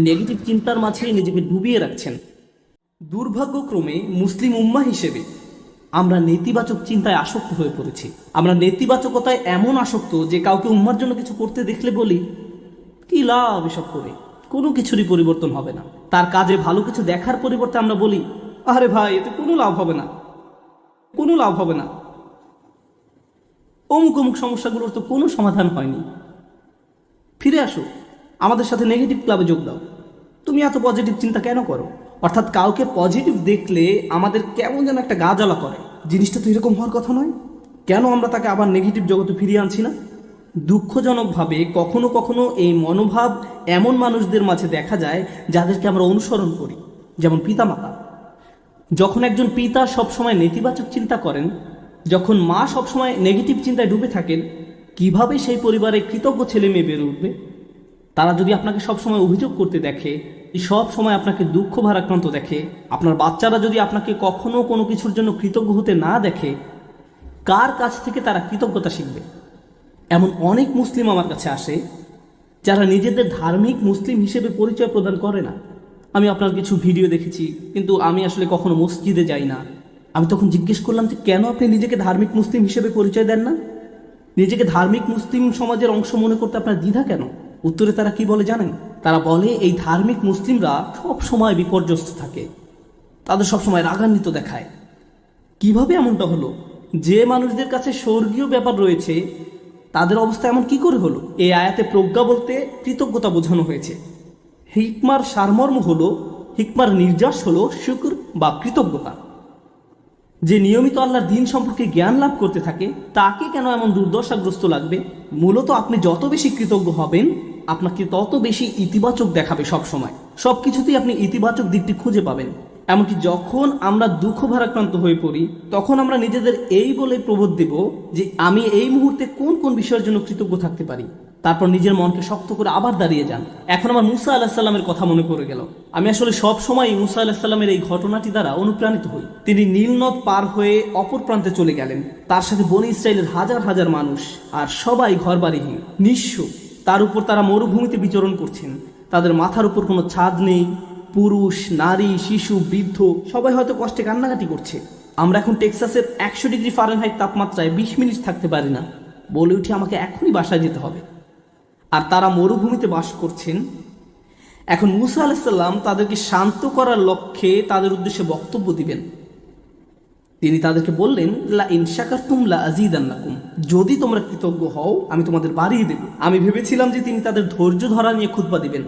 Negative চিন্তার মাঝে নিজেকে ডুবিয়ে রাখছেন। দুর্ভাগ্যক্রমে মুসলিম উম্মা হিসেবে আমরা নেতিবাচক চিন্তায় আসক্ত হয়ে পড়েছি। আমরা নেতিবাচকতায় এমন আসক্ত যে কাউকে উম্মার জন্য কিছু করতে দেখলে বলি, কি লাভ এসব করে? কোনো কিছুরই পরিবর্তন হবে না। তার কাজে ভালো কিছু দেখার পরিবর্তে আমরা বলি, আরে ভাই, এতে কোনো লাভ হবে না। কোনো লাভ হবে না। অমুক অমুক সমস্যাগুলোর তো কোনো সমাধান হয়নি। ফিরে আসো। আমাদের সাথে নেগেটিভ ক্লাবে যোগ দাও। তুমি এত পজিটিভ চিন্তা কেন করো? অর্থাৎ কাউকে পজিটিভ দেখলে আমাদের কেমন যেন একটা গা জ্বালা করে। জিনিসটা তো এরকম হওয়ার কথা নয়। কেন আমরা তাকে আবার নেগেটিভ জগতে ফিরিয়ে আনছি না? দুঃখজনকভাবে কখনো কখনো এই মনোভাব এমন মানুষদের মাঝে দেখা যায় যাদেরকে আমরা অনুসরণ করি। যেমন পিতামাতা। যখন একজন পিতা সবসময় নেতিবাচক চিন্তা করেন, যখন মা সবসময় নেগেটিভ চিন্তায় ডুবে থাকেন, কীভাবে সেই পরিবারে কৃতজ্ঞ ছেলে মেয়ে বেড়ে উঠবে? তারা যদি আপনাকে সবসময় অভিযোগ করতে দেখে সব সময় আপনাকে দুঃখ ভারাক্রান্ত দেখে, আপনার বাচ্চারা যদি আপনাকে কখনো কোনো কিছুর জন্য কৃতজ্ঞ হতে না দেখে, কার কাছ থেকে তারা কৃতজ্ঞতা শিখবে? এমন অনেক মুসলিম আমার কাছে আসে, যারা নিজেদের ধার্মিক মুসলিম হিসেবে পরিচয় প্রদান করে না। আমি আপনার কিছু ভিডিও দেখেছি, কিন্তু আমি আসলে কখনো মসজিদে যাই না। আমি তখন জিজ্ঞেস করলাম যে, কেন আপনি নিজেকে ধার্মিক মুসলিম হিসেবে পরিচয় দেন না? নিজেকে ধার্মিক মুসলিম সমাজের অংশ মনে করতে আপনার দ্বিধা কেন? উত্তরে তারা কি বলে জানেন? তারা বলে, এই ধার্মিক মুসলিমরা সব সময় বিপর্যস্ত থাকে। তাদের সব সময় রাগান্বিত দেখায়। কীভাবে এমনটা হলো? যে মানুষদের কাছে স্বর্গীয় ব্যাপার রয়েছে, তাদের অবস্থা এমন কি করে হলো? এই আয়াতে প্রজ্ঞা বলতে কৃতজ্ঞতা বোঝানো হয়েছে। হিকমার সারমর্ম হলো, হিকমার নির্যাস হলো শুক্র বা কৃতজ্ঞতা। যে নিয়মিত আল্লাহর দিন সম্পর্কে জ্ঞান লাভ করতে থাকে, তাকে কেন এমন দুর্দশাগ্রস্ত লাগবে? মূলত আপনি যত বেশি কৃতজ্ঞ হবেন আপনাকে তত বেশি ইতিবাচক দেখাবে সব সময়। সব কিছুতেই আপনি ইতিবাচক দিকটি খুঁজে পাবেন। এমনকি যখন আমরা দুঃখ ভারাক্রান্ত হয়ে পড়ি, তখন আমরা নিজেদের এই বলে প্রবোধ দেব যে আমি এই মুহূর্তে কোন কোন বিষয়ের জন্য কৃতজ্ঞ থাকতে পারি। তারপর নিজের মনকে শক্ত করে আবার দাঁড়িয়ে যান। এখন আমার মুসা আল্লাহ সাল্লামের কথা মনে পড়ে গেল। আমি আসলে সব সময় মুসা আল্লাহ সাল্লামের এই ঘটনাটি দ্বারা অনুপ্রাণিত হই। তিনি নীলনদ পার হয়ে অপর প্রান্তে চলে গেলেন। তার সাথে বনি ইসরায়েলের হাজার হাজার মানুষ আর সবাই ঘরবাড়িহীন, নিঃস্ব। তার উপর তারা মরুভূমিতে বিচরণ করছেন। তাদের মাথার উপর কোনো ছাদ নেই। পুরুষ, নারী, শিশু, বৃদ্ধ, সবাই হয়তো কষ্টে কান্নাকাটি করছে। আমরা এখন টেক্সাসের একশো ডিগ্রি ফারেনহাইট তাপমাত্রায় বিশ মিনিট থাকতে পারি না। বলে উঠে আমাকে এখনই বাসায় যেতে হবে। আর তারা মরুভূমিতে বাস করছেন। এখন মুসা আলাহিসাল্লাম তাদেরকে শান্ত করার লক্ষ্যে তাদের উদ্দেশ্যে বক্তব্য দিবেন। তিনি তাদেরকে বললেন, লা ইনশাকার তুমলা আজিদান্নাকুম যদি তোমরা কৃতজ্ঞ হও, আমি তোমাদের বাড়িয়ে দেব। আমি ভেবেছিলাম যে তিনি তাদের ধৈর্য ধরা নিয়ে খুতবা দিবেন।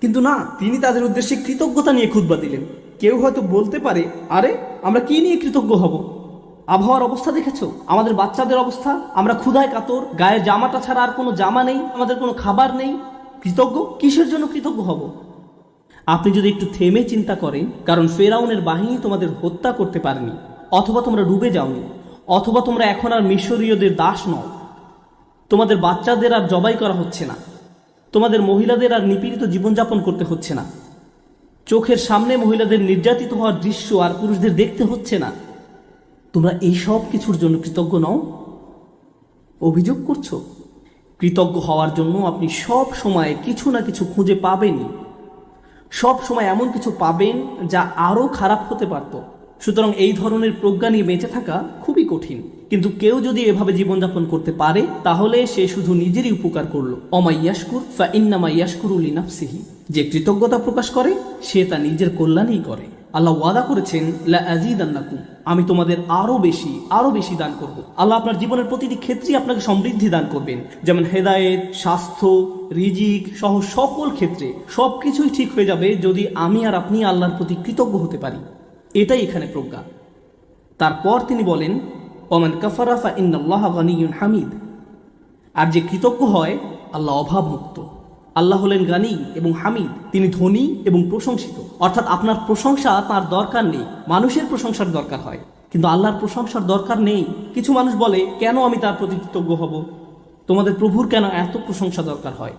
কিন্তু না, তিনি তাদের উদ্দেশ্যে কৃতজ্ঞতা নিয়ে খুতবা দিলেন। কেউ হয়তো বলতে পারে, আরে, আমরা কি নিয়ে কৃতজ্ঞ হব? আবহাওয়ার অবস্থা দেখেছ? আমাদের বাচ্চাদের অবস্থা? আমরা ক্ষুধায় কাতর, গায়ে জামাটা ছাড়া আর কোনো জামা নেই, আমাদের কোনো খাবার নেই। কৃতজ্ঞ? কিসের জন্য কৃতজ্ঞ হব? আপনি যদি একটু থেমে চিন্তা করেন, কারণ ফেরাউনের বাহিনী তোমাদের হত্যা করতে পারেনি। অথবা তোমরা ডুবে যাওনি, অথবা তোমরা এখন আর মিশরীয়দের দাস নও। তোমাদের বাচ্চাদের আর জবাই করা হচ্ছে না। তোমাদের মহিলাদের আর নিপীড়িত জীবনযাপন করতে হচ্ছে না। চোখের সামনে মহিলাদের নির্যাতিত হওয়ার দৃশ্য আর পুরুষদের দেখতে হচ্ছে না। তোমরা এই সব কিছুর জন্য কৃতজ্ঞ নও? অভিযোগ করছ? কৃতজ্ঞ হওয়ার জন্য আপনি সব সময় কিছু না কিছু খুঁজে পাবেনই। সব সময় এমন কিছু পাবেন যা আরও খারাপ হতে পারত। সুতরাং এই ধরনের প্রজ্ঞা নিয়ে বেঁচে থাকা খুবই কঠিন। কিন্তু কেউ যদি এভাবে জীবনযাপন করতে পারে, তাহলে সে শুধু নিজেরই উপকার করল। অমাইয়াসকুর ফা ইন্নামা ইয়াসকুরুল ইনাফসিহি যে কৃতজ্ঞতা প্রকাশ করে, সে তা নিজের কল্যাণেই করে। আল্লাহ ওয়াদা করেছেন, লা আমি তোমাদের আরও বেশি আরও বেশি দান করব। আল্লাহ আপনার জীবনের প্রতিটি ক্ষেত্রেই আপনাকে সমৃদ্ধি দান করবেন। যেমন হেদায়েত, স্বাস্থ্য, রিজিক সহ সকল ক্ষেত্রে সবকিছুই ঠিক হয়ে যাবে যদি আমি আর আপনি আল্লাহর প্রতি কৃতজ্ঞ হতে পারি। এটাই এখানে প্রজ্ঞা। তারপর তিনি বলেন, ওমান কাফারা ফা ইন্নাল্লাহ গানিয়ুন হামিদ। আর যে কৃতজ্ঞ হয়, আল্লাহ অভাবমুক্ত। আল্লাহ হলেন গানি এবং হামিদ। তিনি ধনী এবং প্রশংসিত। অর্থাৎ আপনার প্রশংসা তার দরকার নেই। মানুষের প্রশংসার দরকার হয়। কিন্তু আল্লাহর প্রশংসার দরকার নেই। কিছু মানুষ বলে, কেন আমি তার প্রতি কৃতজ্ঞ হব? তোমাদের প্রভুর কেন এত প্রশংসা দরকার হয়?